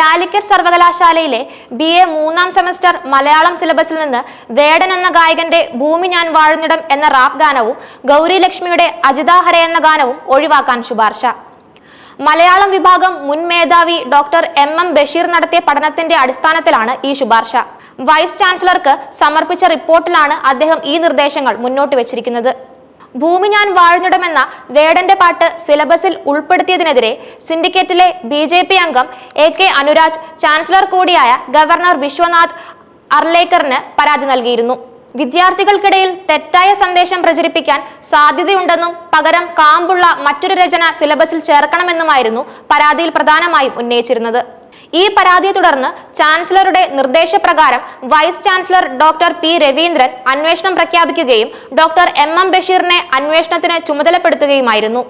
കാലിക്കറ്റ് സർവകലാശാലയിലെ B A മൂന്നാം semester Malayalam സിലബസിൽ നിന്ന് വേടൻ എന്ന ഗായകന്റെ ഭൂമി ഞാൻ വാഴുന്നിടം എന്ന റാപ്പ് ഗാനവും ഗൗരി ലക്ഷ്മിയുടെ അജിതാഹര എന്ന ഗാനവും ഒഴിവാക്കാൻ ശുപാർശ. മലയാളം വിഭാഗം മുൻ മേധാവി ഡോക്ടർ എം എം ബഷീർ നടത്തിയ പഠനത്തിന്റെ അടിസ്ഥാനത്തിലാണ് ഈ ശുപാർശ. വൈസ് ചാൻസലർക്ക് സമർപ്പിച്ച റിപ്പോർട്ടിലാണ് അദ്ദേഹം ഈ നിർദ്ദേശങ്ങൾ മുന്നോട്ട് വെച്ചിരിക്കുന്നത്. ഭൂമി ഞാൻ വാഴ്ന്നിടമെന്ന വേടന്റെ പാട്ട് സിലബസിൽ ഉൾപ്പെടുത്തിയതിനെതിരെ സിൻഡിക്കേറ്റിലെ ബി ജെ പി അംഗം എ കെ അനുരാജ് ചാൻസലർ കൂടിയായ ഗവർണർ വിശ്വനാഥ് അർലേക്കറിന് പരാതി നൽകിയിരുന്നു. വിദ്യാർത്ഥികൾക്കിടയിൽ തെറ്റായ സന്ദേശം പ്രചരിപ്പിക്കാൻ സാധ്യതയുണ്ടെന്നും പകരം കാമ്പുള്ള മറ്റൊരു രചന സിലബസിൽ ചേർക്കണമെന്നുമായിരുന്നു പരാതിയിൽ പ്രധാനമായും ഉന്നയിച്ചിരുന്നത്. ഈ പരാതിയെ തുടർന്ന് ചാൻസലറുടെ നിർദ്ദേശപ്രകാരം vice chancellor doctor P Raveendran അന്വേഷണം പ്രഖ്യാപിക്കുകയും ഡോക്ടർ എം എം ബഷീറിനെ അന്വേഷണത്തിന് ചുമതലപ്പെടുത്തുകയുമായിരുന്നു.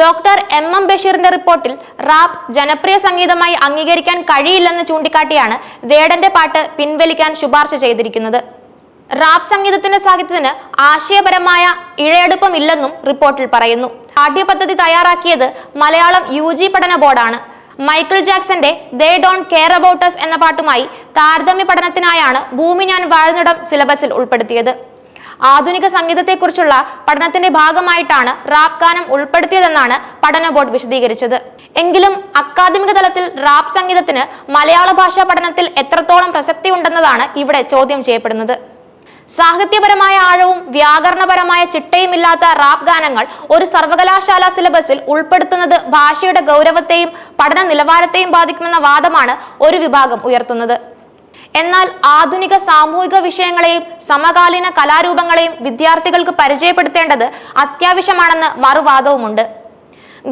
ഡോക്ടർ എം എം ബഷീറിന്റെ റിപ്പോർട്ടിൽ റാപ്പ് ജനപ്രിയ സംഗീതമായി അംഗീകരിക്കാൻ കഴിയില്ലെന്ന് ചൂണ്ടിക്കാട്ടിയാണ് വേടന്റെ പാട്ട് പിൻവലിക്കാൻ ശുപാർശ ചെയ്തിരിക്കുന്നത്. റാപ്പ് സംഗീതത്തിന്റെ സാഹിത്യത്തിന് ആശയപരമായ ഇഴയെടുപ്പമില്ലെന്നും റിപ്പോർട്ടിൽ പറയുന്നു. പാഠ്യപദ്ധതി തയ്യാറാക്കിയത് മലയാളം യു പഠന ബോർഡാണ്. Michael ജാക്സന്റെ they don't care about us എന്ന പാട്ടുമായി താരതമ്യ പഠനത്തിനായാണ് ഭൂമി ഞാൻ വാഴുന്നിടം സിലബസിൽ ഉൾപ്പെടുത്തിയത്. ആധുനിക സംഗീതത്തെക്കുറിച്ചുള്ള പഠനത്തിന്റെ ഭാഗമായിട്ടാണ് റാപ്പ് ഗാനം ഉൾപ്പെടുത്തിയതെന്നാണ് പഠന ബോർഡ് വിശദീകരിച്ചത്. എങ്കിലും അക്കാദമിക തലത്തിൽ റാപ്പ് സംഗീതത്തിന് മലയാള ഭാഷാ പഠനത്തിൽ എത്രത്തോളം പ്രസക്തി ഉണ്ടെന്നതാണ് ഇവിടെ ചോദ്യം ചെയ്യപ്പെടുന്നത്. സാഹിത്യപരമായ ആഴവും വ്യാകരണപരമായ ചിട്ടയുമില്ലാത്ത റാപ്പ് ഗാനങ്ങൾ ഒരു സർവകലാശാല സിലബസിൽ ഉൾപ്പെടുത്തുന്നത് ഭാഷയുടെ ഗൗരവത്തെയും പഠന നിലവാരത്തെയും ബാധിക്കുമെന്ന വാദമാണ് ഒരു വിഭാഗം ഉയർത്തുന്നത്. എന്നാൽ ആധുനിക സാമൂഹിക വിഷയങ്ങളെയും സമകാലീന കലാരൂപങ്ങളെയും വിദ്യാർത്ഥികൾക്ക് പരിചയപ്പെടുത്തേണ്ടത് അത്യാവശ്യമാണെന്ന് മറുവാദവുമുണ്ട്.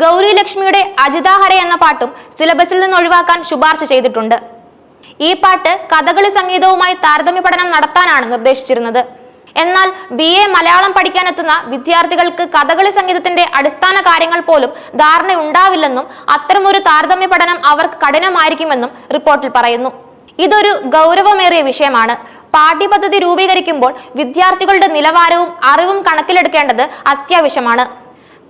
ഗൗരി ലക്ഷ്മിയുടെ അജിതാഹര എന്ന പാട്ടും സിലബസിൽ നിന്ന് ഒഴിവാക്കാൻ ശുപാർശ ചെയ്തിട്ടുണ്ട്. ഈ പാട്ട് കഥകളി സംഗീതവുമായി താരതമ്യ പഠനം നടത്താനാണ് നിർദ്ദേശിച്ചിരുന്നത്. എന്നാൽ ബി എ മലയാളം പഠിക്കാനെത്തുന്ന വിദ്യാർത്ഥികൾക്ക് കഥകളി സംഗീതത്തിന്റെ അടിസ്ഥാന കാര്യങ്ങൾ പോലും ധാരണ ഉണ്ടാവില്ലെന്നും അത്തരമൊരു താരതമ്യ പഠനം അവർക്ക് കഠിനമായിരിക്കുമെന്നും റിപ്പോർട്ടിൽ പറയുന്നു. ഇതൊരു ഗൗരവമേറിയ വിഷയമാണ്. പാഠ്യപദ്ധതി രൂപീകരിക്കുമ്പോൾ വിദ്യാർത്ഥികളുടെ നിലവാരവും അറിവും കണക്കിലെടുക്കേണ്ടത് അത്യാവശ്യമാണ്.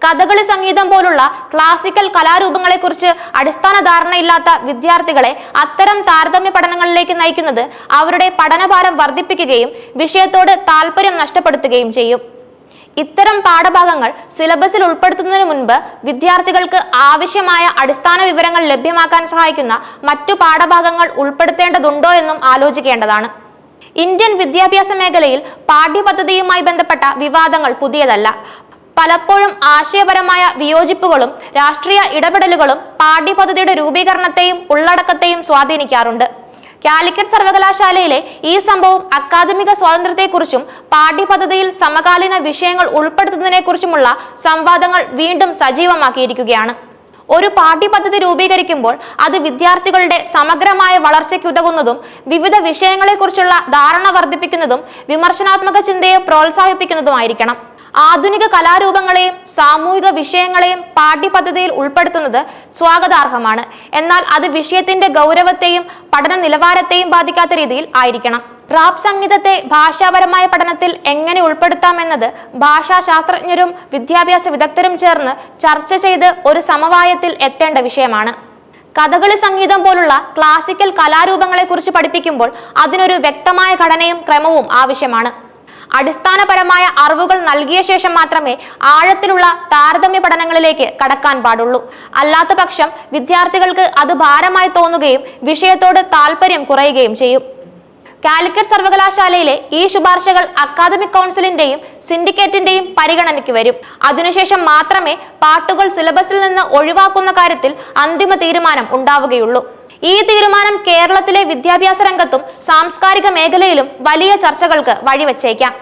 കഥകളി സംഗീതം പോലുള്ള ക്ലാസിക്കൽ കലാരൂപങ്ങളെക്കുറിച്ച് അടിസ്ഥാന ധാരണയില്ലാത്ത വിദ്യാർത്ഥികളെ അത്തരം താരതമ്യ പഠനങ്ങളിലേക്ക് നയിക്കുന്നത് അവരുടെ പഠനഭാരം വർദ്ധിപ്പിക്കുകയും വിഷയത്തോട് താല്പര്യം നഷ്ടപ്പെടുത്തുകയും ചെയ്യും. ഇത്തരം പാഠഭാഗങ്ങൾ സിലബസിൽ ഉൾപ്പെടുത്തുന്നതിന് മുൻപ് വിദ്യാർത്ഥികൾക്ക് ആവശ്യമായ അടിസ്ഥാന വിവരങ്ങൾ ലഭ്യമാക്കാൻ സഹായിക്കുന്ന മറ്റു പാഠഭാഗങ്ങൾ ഉൾപ്പെടുത്തേണ്ടതുണ്ടോ എന്നും ആലോചിക്കേണ്ടതാണ്. ഇന്ത്യൻ വിദ്യാഭ്യാസ മേഖലയിൽ പാഠ്യപദ്ധതിയുമായി ബന്ധപ്പെട്ട വിവാദങ്ങൾ പുതിയതല്ല. പലപ്പോഴും ആശയപരമായ വിയോജിപ്പുകളും രാഷ്ട്രീയ ഇടപെടലുകളും പാഠ്യപദ്ധതിയുടെ രൂപീകരണത്തെയും ഉള്ളടക്കത്തെയും സ്വാധീനിക്കാറുണ്ട്. കാലിക്കറ്റ് സർവകലാശാലയിലെ ഈ സംഭവം അക്കാദമിക സ്വാതന്ത്ര്യത്തെക്കുറിച്ചും പാഠ്യപദ്ധതിയിൽ സമകാലീന വിഷയങ്ങൾ ഉൾപ്പെടുത്തുന്നതിനെക്കുറിച്ചുമുള്ള സംവാദങ്ങൾ വീണ്ടും സജീവമാക്കിയിരിക്കുകയാണ്. ഒരു പാഠ്യപദ്ധതി രൂപീകരിക്കുമ്പോൾ അത് വിദ്യാർത്ഥികളുടെ സമഗ്രമായ വളർച്ചയ്ക്കുതകുന്നതും വിവിധ വിഷയങ്ങളെക്കുറിച്ചുള്ള ധാരണ വർദ്ധിപ്പിക്കുന്നതും വിമർശനാത്മക ചിന്തയെ പ്രോത്സാഹിപ്പിക്കുന്നതുമായിരിക്കണം. ആധുനിക കലാരൂപങ്ങളെയും സാമൂഹിക വിഷയങ്ങളെയും പാഠ്യപദ്ധതിയിൽ ഉൾപ്പെടുത്തുന്നത് സ്വാഗതാർഹമാണ്. എന്നാൽ അത് വിഷയത്തിന്റെ ഗൗരവത്തെയും പഠന നിലവാരത്തെയും ബാധിക്കാത്ത രീതിയിൽ ആയിരിക്കണം. റാപ് സംഗീതത്തെ ഭാഷാപരമായ പഠനത്തിൽ എങ്ങനെ ഉൾപ്പെടുത്താമെന്നത് ഭാഷാശാസ്ത്രജ്ഞരും വിദ്യാഭ്യാസ വിദഗ്ധരും ചേർന്ന് ചർച്ച ചെയ്ത് ഒരു സമവായത്തിൽ എത്തേണ്ട വിഷയമാണ്. കഥകളി സംഗീതം പോലുള്ള ക്ലാസിക്കൽ കലാരൂപങ്ങളെക്കുറിച്ച് പഠിപ്പിക്കുമ്പോൾ അതിനൊരു വ്യക്തമായ ഘടനയും ക്രമവും ആവശ്യമാണ്. അടിസ്ഥാനപരമായ അറിവുകൾ നൽകിയ ശേഷം മാത്രമേ ആഴത്തിലുള്ള താരതമ്യ പഠനങ്ങളിലേക്ക് കടക്കാൻ പാടുള്ളൂ. അല്ലാത്ത പക്ഷം വിദ്യാർത്ഥികൾക്ക് അത് ഭാരമായി തോന്നുകയും വിഷയത്തോട് താല്പര്യം കുറയുകയും ചെയ്യും. കാലിക്കറ്റ് സർവകലാശാലയിലെ ഈ ശുപാർശകൾ അക്കാദമിക് കൗൺസിലിന്റെയും സിൻഡിക്കേറ്റിന്റെയും പരിഗണനയ്ക്ക് വരും. അതിനുശേഷം മാത്രമേ പാട്ടുകൾ സിലബസിൽ നിന്ന് ഒഴിവാക്കുന്ന കാര്യത്തിൽ അന്തിമ തീരുമാനം ഉണ്ടാവുകയുള്ളൂ. ഈ തീരുമാനം കേരളത്തിലെ വിദ്യാഭ്യാസ രംഗത്തും സാംസ്കാരിക മേഖലയിലും വലിയ ചർച്ചകൾക്ക് വഴിവെച്ചേക്കാം.